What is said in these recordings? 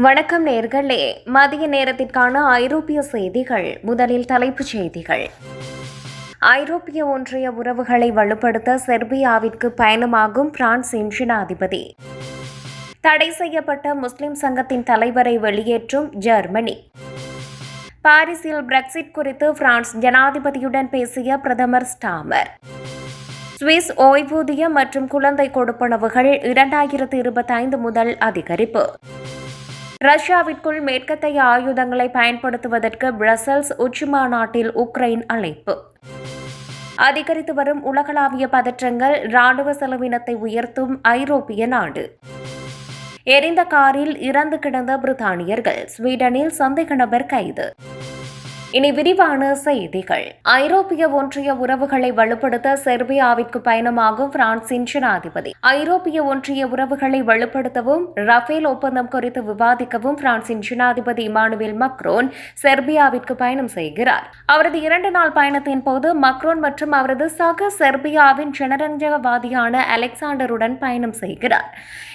வணக்கம் நேர்களே. மதிய நேரத்திற்கான ஐரோப்பிய செய்திகள். முதலில் தலைப்புச் செய்திகள். ஐரோப்பிய ஒன்றிய உறவுகளை வலுப்படுத்த செர்பியாவிற்கு பயணமாகும் பிரான்சின் ஜனாதிபதி தடை செய்யப்பட்ட முஸ்லிம் சங்கத்தின் தலைவரை வெளியேற்றும் ஜெர்மனி. பாரிஸில் பிரெக்சிட் குறித்து பிரான்ஸ் ஜனாதிபதியுடன் பேசிய பிரதமர் ஸ்டாமர். சுவிஸ் ஓய்வூதியம் மற்றும் குழந்தை கொடுப்பனவுகள் இரண்டாயிரத்து இருபத்தைந்து முதல் அதிகரிப்பு. ரஷ்யாவிற்குள் மேற்கத்தைய ஆயுதங்களை பயன்படுத்துவதற்கு பிரசல்ஸ் உச்சிமாநாட்டில் உக்ரைன் அழைப்பு. அதிகரித்து வரும் உலகளாவிய பதற்றங்கள் ராணுவ செலவினத்தை உயர்த்தும் ஐரோப்பிய நாடு. எரிந்த காரில் இறந்து கிடந்த பிரித்தானியர்கள் ஸ்வீடனில் சந்தேக நபர் கைது. இனி விரிவான செய்திகள். ஐரோப்பிய ஒன்றிய உறவுகளை வலுப்படுத்த செர்பியாவிற்கு பயணமாகும் பிரான்சின் ஜனாதிபதி. ஐரோப்பிய ஒன்றிய உறவுகளை வலுப்படுத்தவும் ரஃபேல் ஒப்பந்தம் குறித்து விவாதிக்கவும் பிரான்சின் ஜனாதிபதி இமானுவேல் மக்ரோன் செர்பியாவிற்கு பயணம் செய்கிறார். அவரது இரண்டு நாள் பயணத்தின் போது மக்ரோன் மற்றும் அவரது சக செர்பியாவின் ஜனரஞ்சகவாதியான அலெக்சாண்டருடன் பயணம் செய்கிறார்.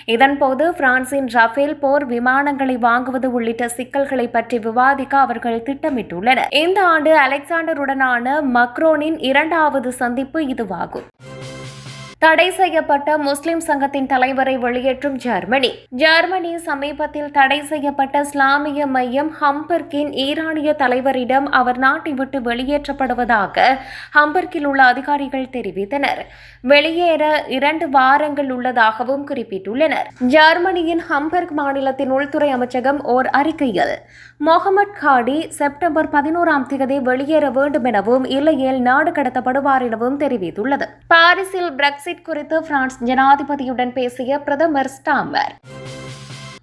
இதன்போது பிரான்சின் ரஃபேல் போர் விமானங்களை வாங்குவது உள்ளிட்ட சிக்கல்களை பற்றி விவாதிக்க அவர்கள் திட்டமிட்டுள்ளனர். இந்த ஆண்டு அலெக்சாண்டருடனான மக்ரோனின் இரண்டாவது சந்திப்பு இதுவாகும். தடை செய்யப்பட்ட முஸ்லிம் சங்கத்தின் தலைவரை வெளியேற்றும் ஜெர்மனி. ஜெர்மனி சமீபத்தில் தடை செய்யப்பட்ட இஸ்லாமிய மையம் ஹம்பர்கின் ஈரானிய தலைவரிடம் அவர் நாட்டை விட்டு வெளியேற்றப்படுவதாக ஹம்பர்கில் உள்ள அதிகாரிகள் தெரிவித்தனர். வெளியேற இரண்டு வாரங்கள் உள்ளதாகவும் குறிப்பிட்டுள்ளனர். ஜெர்மனியின் ஹம்பர்க் மாநிலத்தின் உள்துறை அமைச்சகம் ஓர் அறிக்கையில் முகமது காடி செப்டம்பர் பதினோராம் தேதி வெளியேற வேண்டும் எனவும் இல்லையேல் நாடு கடத்தப்படுவார் எனவும் தெரிவித்துள்ளது. பாரிஸில் பிரெக்சிட் குறித்து பிரான்ஸ் ஜனாதிபதியுடன் பேசிய பிரதமர் ஸ்டாமர்.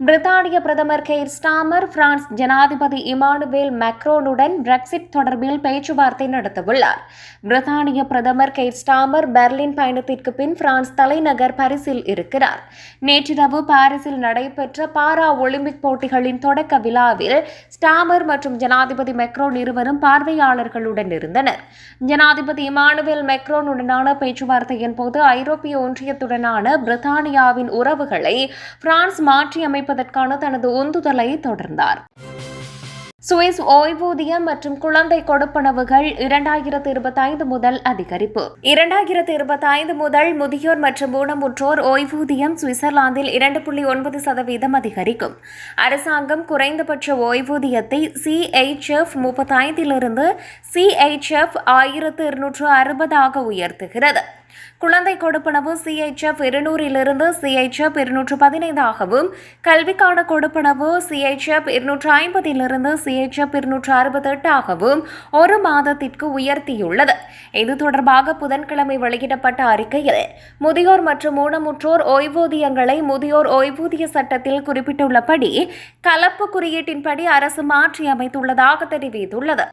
பிரித்தானிய பிரதமர் கெய்ர் ஸ்டாமர் பிரான்ஸ் ஜனாதிபதி இமானுவேல் மேக்ரோனுடன் பிரெக்சிட் தொடர்பில் பேச்சுவார்த்தை நடத்தவுள்ளார். பிரித்தானிய பிரதமர் கெய்ர் ஸ்டாமர் பெர்லின் பயணத்திற்கு பின் பிரான்ஸ் தலைநகர் பாரிஸில் இருக்கிறார். நேற்றிரவு பாரிஸில் நடைபெற்ற பாரா ஒலிம்பிக் போட்டிகளின் தொடக்க விழாவில் ஸ்டாமர் மற்றும் ஜனாதிபதி மெக்ரோன் இருவரும் பார்வையாளர்களுடன் இருந்தனர். ஜனாதிபதி இமானுவேல் மெக்ரோனுடனான பேச்சுவார்த்தையின் போது ஐரோப்பிய ஒன்றியத்துடனான பிரித்தானியாவின் உறவுகளை பிரான்ஸ் மாற்றியமைப்பு அமைப்பதற்கான தனது உந்துதலை தொடர்ந்தார். சுவிஸ் ஓய்வூதியம் மற்றும் குழந்தை கொடுப்பனவுகள் இரண்டாயிரத்து இருபத்தைந்து முதல் அதிகரிப்பு. இரண்டாயிரத்து இருபத்தைந்து முதல் முதியோர் மற்றும் ஊனமுற்றோர் ஓய்வூதியம் சுவிட்சர்லாந்தில் இரண்டு புள்ளி ஒன்பது சதவீதம் அதிகரிக்கும். அரசாங்கம் குறைந்தபட்ச ஓய்வூதியத்தை சிஎச்எஃப் முப்பத்தைந்திலிருந்து சிஎச்எஃப் ஆயிரத்து இருநூற்று அறுபதாக உயர்த்துகிறது. குழந்தை கொடுப்பனவு சிஹெச்எஃப் இருநூறிலிருந்து சிஹெச்எஃப் இருநூற்று பதினைந்தாகவும் கல்விக்கான கொடுப்பனவு சிஹெச்எஃப் இருநூற்று ஐம்பதிலிருந்து சிஹெச்எஃப் இருநூற்று அறுபத்தெட்டாகவும் ஒரு மாதத்திற்கு உயர்த்தியுள்ளது. இது தொடர்பாக புதன்கிழமை வெளியிடப்பட்ட அறிக்கையில் முதியோர் மற்றும் ஊனமுற்றோர் ஓய்வூதியங்களை முதியோர் ஓய்வூதிய சட்டத்தில் குறிப்பிட்டுள்ளபடி கலப்பு குறியீட்டின்படி அரசு மாற்றியமைத்துள்ளதாக தெரிவித்துள்ளது.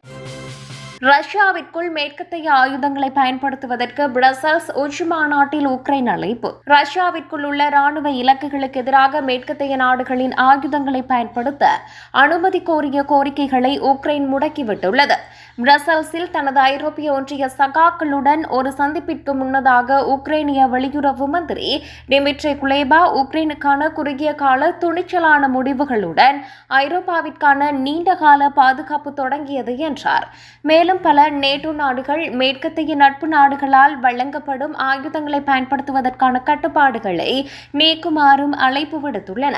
ரஷ்யாவிற்குள் மேற்கத்தைய ஆயுதங்களை பயன்படுத்துவதற்கு பிரசல்ஸ் உச்சி மாநாட்டில் உக்ரைன் அழைப்பு. ரஷ்யாவிற்குள் உள்ள ராணுவ இலக்குகளுக்கு எதிராக மேற்கத்தைய நாடுகளின் ஆயுதங்களை பயன்படுத்த அனுமதி கோரிய கோரிக்கைகளை உக்ரைன் முடக்கிவிட்டுள்ளது. பிரசல்ஸில் தனது ஐரோப்பிய ஒன்றிய சகாக்களுடன் ஒரு சந்திப்பிற்கு முன்னதாக உக்ரைனிய வெளியுறவு மந்திரி டிமிட்ரி குலேபா உக்ரைனுக்கான குறுகிய கால துணிச்சலான முடிவுகளுடன் ஐரோப்பாவிற்கான நீண்டகால பாதுகாப்பு தொடங்கியது என்றார். மேலும் பல நேட்டோ நாடுகள் மேற்கத்தைய நட்பு நாடுகளால் வழங்கப்படும் ஆயுதங்களை பயன்படுத்துவதற்கான கட்டுப்பாடுகளை நீக்குமாறும் அழைப்பு விடுத்துள்ளன.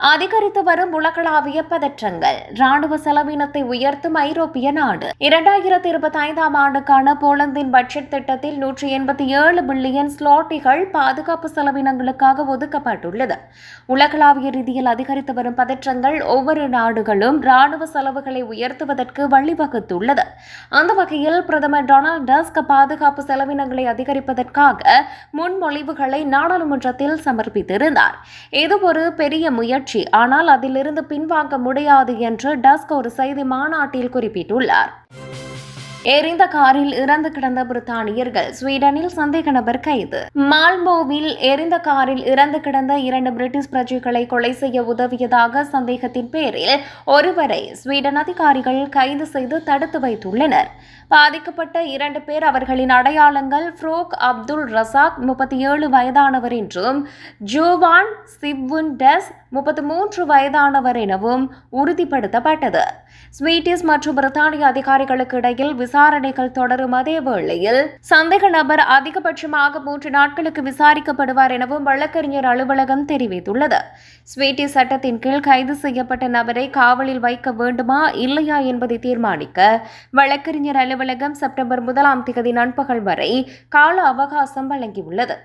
அதிகரித்து வரும் உலகளாவிய பதற்றங்கள். ராணுவ செலவினத்தை உயர்த்தும் ஐரோப்பிய நாடு. இரண்டாயிரத்தி இருபத்தி ஐந்தாம் ஆண்டுக்கான போலந்தின் பட்ஜெட் திட்டத்தில் நூற்றி எண்பத்தி ஏழு பில்லியன் ஸ்லாட்டிகள் பாதுகாப்பு செலவினங்களுக்காக ஒதுக்கப்பட்டுள்ளது. உலகளாவிய ரீதியில் அதிகரித்து வரும் பதற்றங்கள் ஒவ்வொரு நாடுகளும் ராணுவ செலவுகளை உயர்த்துவதற்கு வழிவகுத்துள்ளது. அந்த வகையில் பிரதமர் டொனால்டு டஸ்க் பாதுகாப்பு செலவினங்களை அதிகரிப்பதற்காக முன்மொழிவுகளை நாடாளுமன்றத்தில் சமர்ப்பித்திருந்தார். இது ஒரு பெரிய முயற்சி முயற்சி ஆனால் அதிலிருந்து பின்வாங்க முடியாது என்று டஸ்க் ஒரு செய்தி மாநாட்டில் குறிப்பிட்டுள்ளார். எரிந்த காரில் இறந்து கிடந்த பிரித்தானியர்கள் ஸ்வீடனில் சந்தேக நபர் கைது. மால்மோவில் எரிந்த காரில் இறந்து கிடந்த இரண்டு பிரிட்டிஷ் பிரஜைகளை கொலை செய்ய உதவியதாக சந்தேகத்தின் பேரில் ஒருவரை ஸ்வீடன் அதிகாரிகள் கைது செய்து தடுத்து வைத்துள்ளனர். பாதிக்கப்பட்ட இரண்டு பேர் அவர்களின் அடையாளங்கள் ஃப்ரோக் அப்துல் ரசாக் முப்பத்தி ஏழு வயதானவர் என்றும் ஜோவான் சிவ்வுன் டெஸ் முப்பத்தி மூன்று வயதானவர் எனவும் உறுதிப்படுத்தப்பட்டது. ஸ்வீடிஷ் மற்றும் பிரித்தானிய அதிகாரிகளுக்கு இடையில் விசாரணைகள் தொடரும் அதே வேளையில் சந்தேக நபர் அதிகபட்சமாக மூன்று நாட்களுக்கு விசாரிக்கப்படுவார் எனவும் வழக்கறிஞர் அலுவலகம் தெரிவித்துள்ளது. ஸ்வீடிஷ் சட்டத்தின் கீழ் கைது செய்யப்பட்ட நபரை காவலில் வைக்க வேண்டுமா இல்லையா என்பதை தீர்மானிக்க வழக்கறிஞர் அலுவலகம் செப்டம்பர் முதலாம் தேதி நண்பகல் வரை கால அவகாசம் வழங்கியுள்ளது.